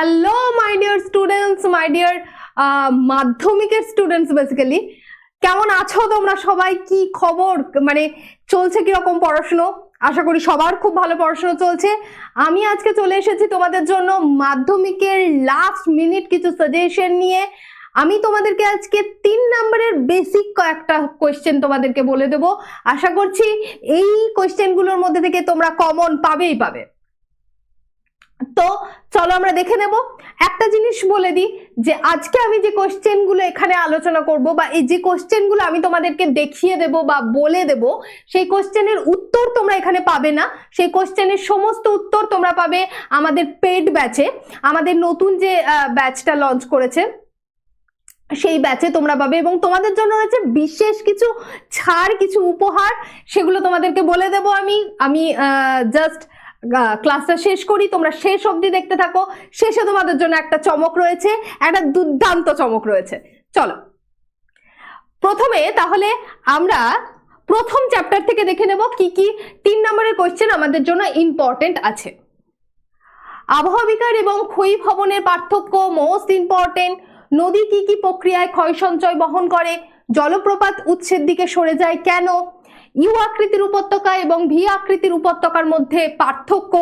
Hello my dear students my dear মাধ্যমিকের students basically কেমন আছো তোমরা সবাই? কি খবর? মানে চলছে কীরকম পড়াশুনো? আশা করি সবার খুব ভালো পড়াশোনা চলছে। আমি আজকে চলে এসেছি তোমাদের জন্য মাধ্যমিকের লাস্ট মিনিট কিছু সাজেশন নিয়ে। আমি তোমাদেরকে আজকে তিন নম্বরের বেসিক কয়েকটা কোয়েশ্চেন তোমাদেরকে বলে দেব। আশা করছি এই কোয়েশ্চেনগুলোর মধ্যে থেকে তোমরা কমন পাবেই পাবে। তো চলো আমরা দেখে নেব। একটা জিনিস বলে দিই যে আজকে আমি যে কোশ্চেনগুলো এখানে আলোচনা করব বা এই যে কোশ্চেনগুলো আমি তোমাদেরকে দেখিয়ে দেব বা বলে দেব, সেই কোশ্চেনের উত্তর তোমরা এখানে পাবে না। সেই কোশ্চেনের সমস্ত উত্তর তোমরা পাবে আমাদের পেড ব্যাচে আমাদের নতুন যে ব্যাচটা লঞ্চ করেছে, সেই ব্যাচে তোমরা পাবে এবং তোমাদের জন্য রয়েছে বিশেষ কিছু ছাড়, কিছু উপহার, সেগুলো তোমাদেরকে বলে দেব আমি। আমি জাস্ট ক্লাসটা শেষ করি, তোমরা শেষ অবধি দেখতে থাকো। শেষে তোমাদের জন্য একটা চমক রয়েছে, একটা দুর্দান্ত চমক রয়েছে। চলো। প্রথমে তাহলে আমরা প্রথম চ্যাপ্টার থেকে দেখে নেব কি কি তিন নম্বরের কোয়েশ্চেন আমাদের জন্য ইম্পর্টেন্ট আছে। আবহাওয়া বিকার এবং ক্ষয়ী ভবনের পার্থক্য মোস্ট ইম্পর্টেন্ট নদী কি কি প্রক্রিয়ায় ক্ষয় সঞ্চয় বহন করে? জলপ্রপাত উৎসের দিকে সরে যায় কেন? ইউ আকৃতির উপত্যকা এবং ভি আকৃতির উপত্যকার মধ্যে পার্থক্য।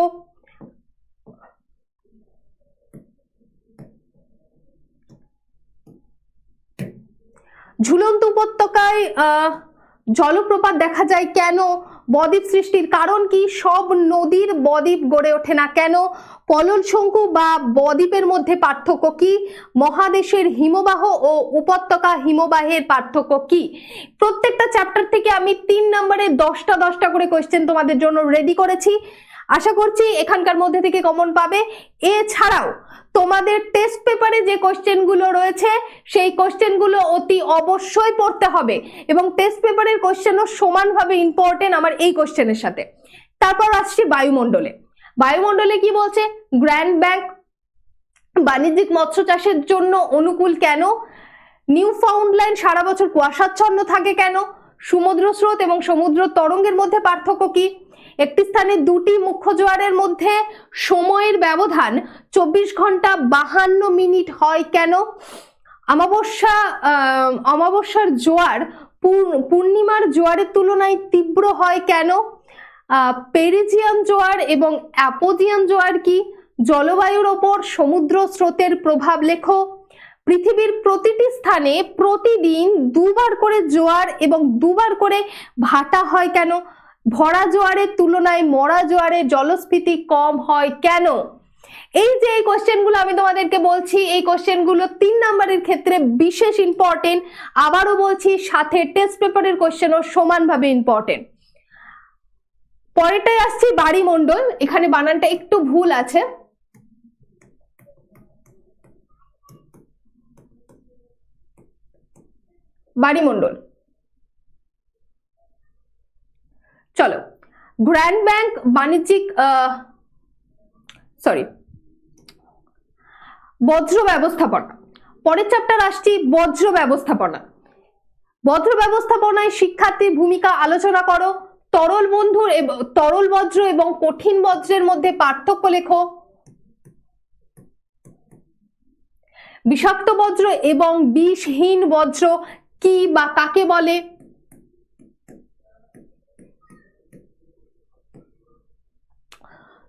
ঝুলন্ত উপত্যকায় আহ জলপ্রপাত দেখা যায় কেন? বদ্বীপ সৃষ্টির কারণ কি? সব নদীর বদ্বীপ গড়ে ওঠে না কেন? পলল শঙ্কু বা বদ্বীপের মধ্যে পার্থক্য কি? মহাদেশের হিমবাহ ও উপত্যকা হিমবাহের পার্থক্য কি? প্রত্যেকটা চ্যাপ্টার থেকে আমি তিন নম্বরে দশটা দশটা করে কোয়েশ্চেন তোমাদের জন্য রেডি করেছি। আশা করছি এখানকার মধ্যে থেকে কমন পাবে। এছাড়াও তোমাদের টেস্ট পেপারে যে কোশ্চেনগুলো রয়েছে, সেই কোশ্চেনগুলো অতি অবশ্যই পড়তে হবে এবং টেস্ট পেপারের কোশ্চেনও সমানভাবে ইম্পর্টেন্ট আমার এই কোশ্চেনের সাথে। তারপর আসছি বায়ুমণ্ডলে। বায়ুমণ্ডলে কি বলছে? গ্র্যান্ড ব্যাংক বাণিজ্যিক মৎস্য চাষের জন্য অনুকূল কেন? নিউ ফাউন্ডল্যান্ড সারা বছর কুয়াশাচ্ছন্ন থাকে কেন? সমুদ্র স্রোত এবং সমুদ্র তরঙ্গের মধ্যে পার্থক্য কি? একটি স্থানে দুটি মুখ্য জোয়ারের মধ্যে সময়ের ব্যবধান চব্বিশ ঘণ্টা বাহান্ন মিনিট হয় কেন? অমাবস্যা অমাবস্যার জোয়ার পূর্ণিমার জোয়ারের তুলনায় তীব্র হয় কেন? পেরিজিয়ান জোয়ার এবং অ্যাপোজিয়ান জোয়ার কি? জলবায়ুর ওপর সমুদ্র স্রোতের প্রভাব লেখো। পৃথিবীর প্রতিটি স্থানে প্রতিদিন দুবার করে জোয়ার এবং দুবার করে ভাটা হয় কেন? ভরা জোয়ারের তুলনায় মরা জোয়ারে জলস্ফীতি কম হয় কেন? এই যে এই কোশ্চেনগুলো আমি তোমাদেরকে বলছি, এই কোশ্চেনগুলো তিন নাম্বারের ক্ষেত্রে বিশেষ ইম্পর্টেন্ট আবারও বলছি, সাথে টেস্ট পেপারের কোশ্চেনও সমানভাবে ইম্পর্টেন্ট পরেরটাই আসছি বাড়িমণ্ডল এখানে বানানটা একটু ভুল আছে। চলো গ্র্যান্ড ব্যাংক বাণিজ্যিক সরি বজ্র ব্যবস্থাপনা পরের চ্যাপ্টার আসছি বজ্র ব্যবস্থাপনা বজ্র ব্যবস্থাপনায় শিক্ষার্থীর ভূমিকা আলোচনা করো। তরল বন্ধুর তরল বজ্র এবং কঠিন বজ্রের মধ্যে পার্থক্য লেখো। বিষাক্ত বজ্র এবং বিষহীন বজ্র কি বা কাকে বলে?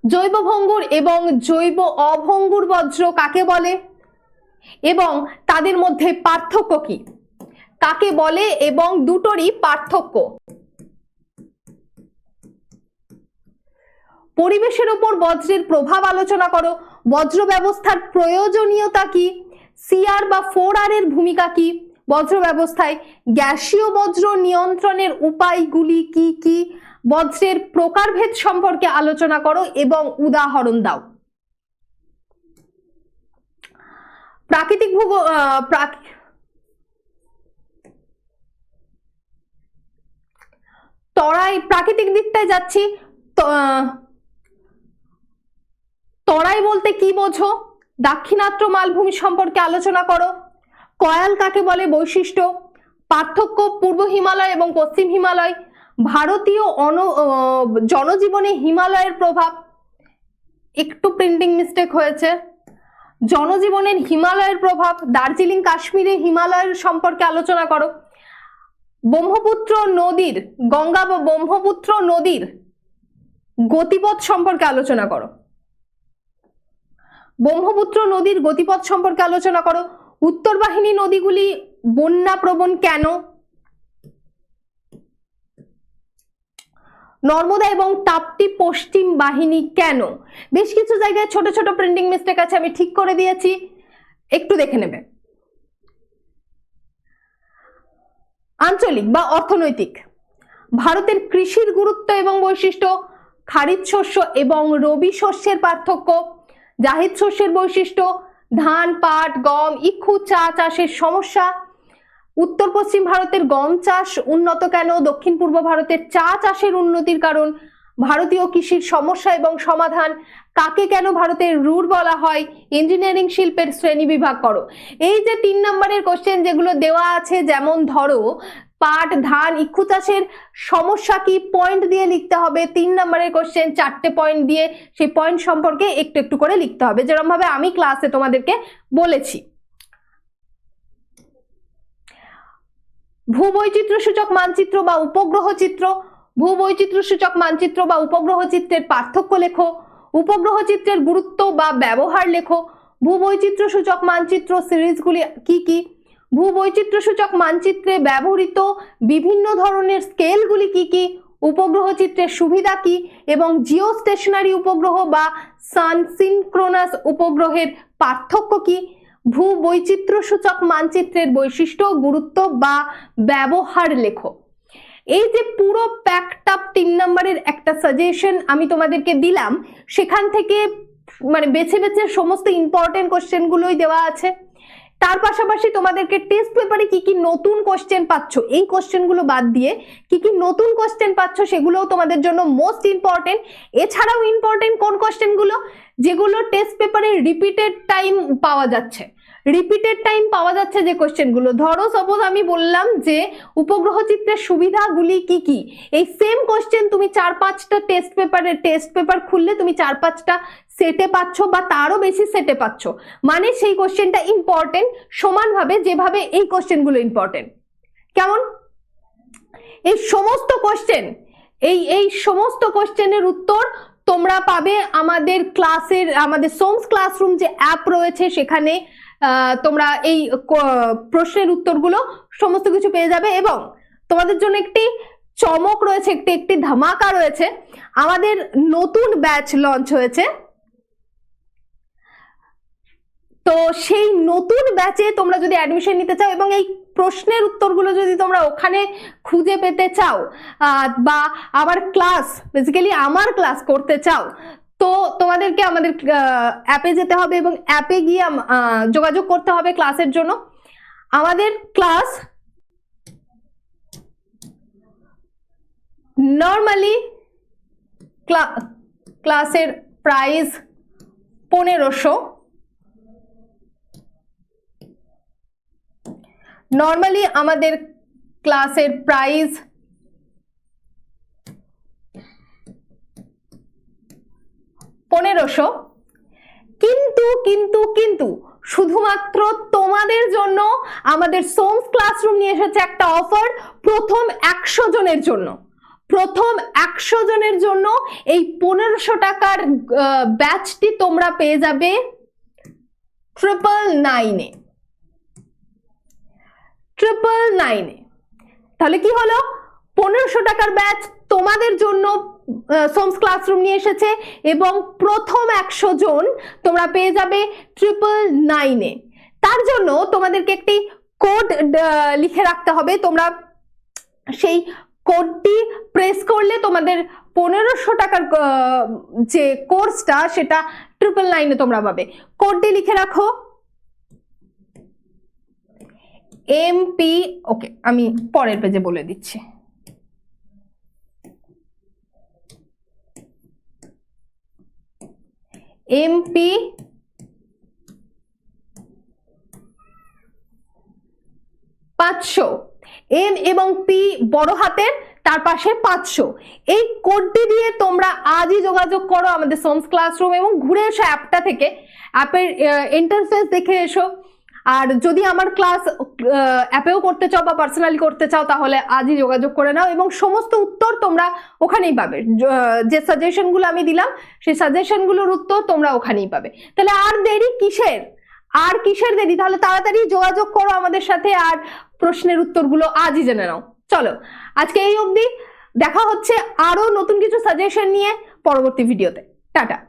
জৈব ভঙ্গুর এবং জৈব অভঙ্গুর বজ্র কাকে বলে? এবং তাদের মধ্যে পার্থক্য কি? কাকে বলে এবং দুটোরই পার্থক্য? পরিবেশের উপর বজ্রের প্রভাব আলোচনা করো। বজ্র ব্যবস্থার প্রয়োজনীয়তা কি? সিআর বা ফোর আর এর ভূমিকা কি? বজ্র ব্যবস্থায় গ্যাসীয় বজ্র নিয়ন্ত্রণের উপায়গুলি কি কি? বজ্রের প্রকারভেদ সম্পর্কে আলোচনা করো এবং উদাহরণ দাও। প্রাকৃতিক ভূগ তরাই, প্রাকৃতিক দিকটায় যাচ্ছি। তরাই বলতে কি বোঝো? দাক্ষিণাত্য মালভূমি সম্পর্কে আলোচনা করো। কয়াল কাকে বলে বৈশিষ্ট্য? পার্থক্য পূর্ব হিমালয় এবং পশ্চিম হিমালয়। ভারতীয় অন জনজীবনে হিমালয়ের প্রভাব, একটু প্রিন্টিং মিস্টেক হয়েছে। জনজীবনের হিমালয়ের প্রভাব, দার্জিলিং, কাশ্মীরে হিমালয়ের সম্পর্কে আলোচনা করো। ব্রহ্মপুত্র নদীর, গঙ্গা বা ব্রহ্মপুত্র নদীর গতিপথ সম্পর্কে আলোচনা করো। ব্রহ্মপুত্র নদীর গতিপথ সম্পর্কে আলোচনা করো। উত্তর বাহিনী নদীগুলি বন্যা প্রবণ কেন? নর্মদা এবং তাপ্তি পশ্চিম বাহিনী কেন? বেশ কিছু জায়গায় ছোট ছোট প্রিন্টিং মিস্টেক আছে, আমি ঠিক করে দিয়েছি। একটু দেখে নেবে। আঞ্চলিক বা অর্থনৈতিক। ভারতের কৃষির গুরুত্ব এবং বৈশিষ্ট্য খারিফ শস্য এবং রবি শস্যের পার্থক্য, জাহিদ শস্যের বৈশিষ্ট্য, ধান, পাট, গম, ইক্ষু, চা, চাষের সমস্যা উত্তর পশ্চিম ভারতের গম চাষ উন্নত কেন? দক্ষিণ পূর্ব ভারতের চা চাষের উন্নতির কারণ? ভারতীয় কৃষির সমস্যা এবং সমাধান কাকে কেন ভারতের রুর বলা হয়? ইঞ্জিনিয়ারিং শিল্পের শ্রেণি বিভাগ করো। এই যে তিন নম্বরের কোশ্চেন যেগুলো দেওয়া আছে, যেমন ধরো, পাট, ধান, ইক্ষু চাষের সমস্যা কি? পয়েন্ট দিয়ে লিখতে হবে। তিন নম্বরের কোশ্চেন চারটে পয়েন্ট দিয়ে সেই পয়েন্ট সম্পর্কে একটু একটু করে লিখতে হবে। যেরকম ভাবে আমি ক্লাসে তোমাদেরকে বলেছি। ভূবৈচিত্র্য সূচক মানচিত্র বা উপগ্রহ চিত্র ভূবৈচিত্র্য সূচক মানচিত্র বা উপগ্রহ চিত্রের পার্থক্য লেখো উপগ্রহ চিত্রের গুরুত্ব বা ব্যবহার লেখো ভূবৈচিত্র্য সূচক মানচিত্র সিরিজগুলি কি কি ভূবৈচিত্র্য সূচক মানচিত্রে ব্যবহৃত বিভিন্ন ধরনের স্কেলগুলি কি কি উপগ্রহ চিত্রের সুবিধা কি এবং জিও স্টেশনারি উপগ্রহ বা সানসিনক্রোনাস উপগ্রহের পার্থক্য কি ভূ বৈচিত্র্যসূচক মানচিত্রের বৈশিষ্ট্য, গুরুত্ব বা ব্যবহার লেখো। এই যে পুরো প্যাকটাপ তিন নম্বরের একটা সাজেশন আমি তোমাদেরকে দিলাম, সেখান থেকে মানে বেছে বেছে সমস্ত ইম্পর্টেন্ট কোশ্চেনগুলোই দেওয়া আছে। তার পাশাপাশি তোমাদেরকে টেস্ট পেপারে কি কি নতুন কোশ্চেন পাচ্ছ? এই কোশ্চেনগুলো বাদ দিয়ে কি কি নতুন কোশ্চেন পাচ্ছ সেগুলোও তোমাদের জন্য মোস্ট ইম্পর্টেন্ট এছাড়াও ইম্পর্টেন্ট কোন কোশ্চেনগুলো যেগুলো টেস্ট পেপারে রিপিটেড টাইম পাওয়া যাচ্ছে। রিপিটেড টাইম পাওয়া যাচ্ছে যে কোশ্চেনগুলো ধরো সাপোজ আমি বললাম যে উপগ্রহ চিত্রের সুবিধাগুলি কি কি? এই সেম কোশ্চেন তুমি চার পাঁচটা টেস্ট পেপারের টেস্ট পেপার খুললে তুমি চার পাঁচটা সেটে পাচ্ছ বা তারও বেশি সেটে পাচ্ছ। মানে সেই কোশ্চেনটা ইম্পর্টেন্ট সমানভাবে যেভাবে এই কোশ্চেনগুলো ইম্পর্টেন্ট কেমন? এই সমস্ত কোশ্চেন এই এই সমস্ত কোশ্চেনের উত্তর তোমরা পাবে আমাদের ক্লাসের আমাদের সোমস ক্লাসরুম যে অ্যাপ রয়েছে সেখানে তোমরা এই প্রশ্নের উত্তরগুলো সমস্ত কিছু পেয়ে যাবে এবং তোমাদের জন্য একটি চমক রয়েছে, একটি একটি ধামাকা রয়েছে। আমাদের নতুন ব্যাচ লঞ্চ হয়েছে। তো সেই নতুন ব্যাচে তোমরা যদি অ্যাডমিশন নিতে চাও এবং এই প্রশ্নের উত্তরগুলো যদি তোমরা ওখানে খুঁজে পেতে চাও বা আমার ক্লাস বেসিক্যালি আমার ক্লাস করতে চাও তো তোমাদেরকে আমাদের অ্যাপে যেতে হবে এবং অ্যাপে গিয়ে যোগাযোগ করতে হবে ক্লাসের জন্য। আমাদের ক্লাস নর্মালি ক্লাসের প্রাইস পনেরোশো। নর্মালি আমাদের ক্লাসের প্রাইস পনেরোশো। কিন্তু কিন্তু কিন্তু শুধুমাত্র তোমাদের জন্য আমাদের সোমস ক্লাসরুম নিয়ে এসেছে একটা অফার প্রথম একশো জনের জন্য। প্রথম একশো জনের জন্য এই পনেরোশো টাকার ব্যাচটি তোমরা পেয়ে যাবে ট্রিপল নাইনে ট্রিপল নাইনে তাহলে কি হলো? পনেরোশো টাকার ব্যাচ তোমাদের জন্য সোমস ক্লাসরুম নিয়ে এসেছে এবং প্রথম একশো জন তোমরা পেয়ে যাবে ট্রিপল নাইনে তার জন্য তোমাদেরকে একটি কোড লিখে রাখতে হবে। তোমরা সেই কোডটি প্রেস করলে তোমাদের পনেরোশো টাকার যে কোর্সটা সেটা ট্রিপল নাইনে তোমরা পাবে। কোডটি লিখে রাখো। এমপি ওকে আমি পরের পেজে বলে দিচ্ছি। এমপি পাঁচশো। এম এবং পি বড় হাতের, তার পাশে পাঁচশো। এই কোডটি দিয়ে তোমরা আজই যোগাযোগ করো আমাদের সোমস ক্লাসরুম এবং ঘুরে এসো অ্যাপটা থেকে। অ্যাপের ইন্টারফেস দেখে এসো। আর যদি আমার ক্লাস অ্যাপেও করতে চাও বা পার্সোনালি করতে চাও, তাহলে আজই যোগাযোগ করে নাও এবং সমস্ত উত্তর তোমরা ওখানেই পাবে। যে সাজেশনগুলো আমি দিলাম, সেই সাজেশনগুলোর উত্তর তোমরা ওখানেই পাবে। তাহলে আর দেরি কিসের? আর কিসের দেরি? তাহলে তাড়াতাড়ি যোগাযোগ করো আমাদের সাথে আর প্রশ্নের উত্তরগুলো আজই জেনে নাও। চলো, আজকে এই অবধি দেখা হচ্ছে আরও নতুন কিছু সাজেশন নিয়ে পরবর্তী ভিডিওতে টাটা।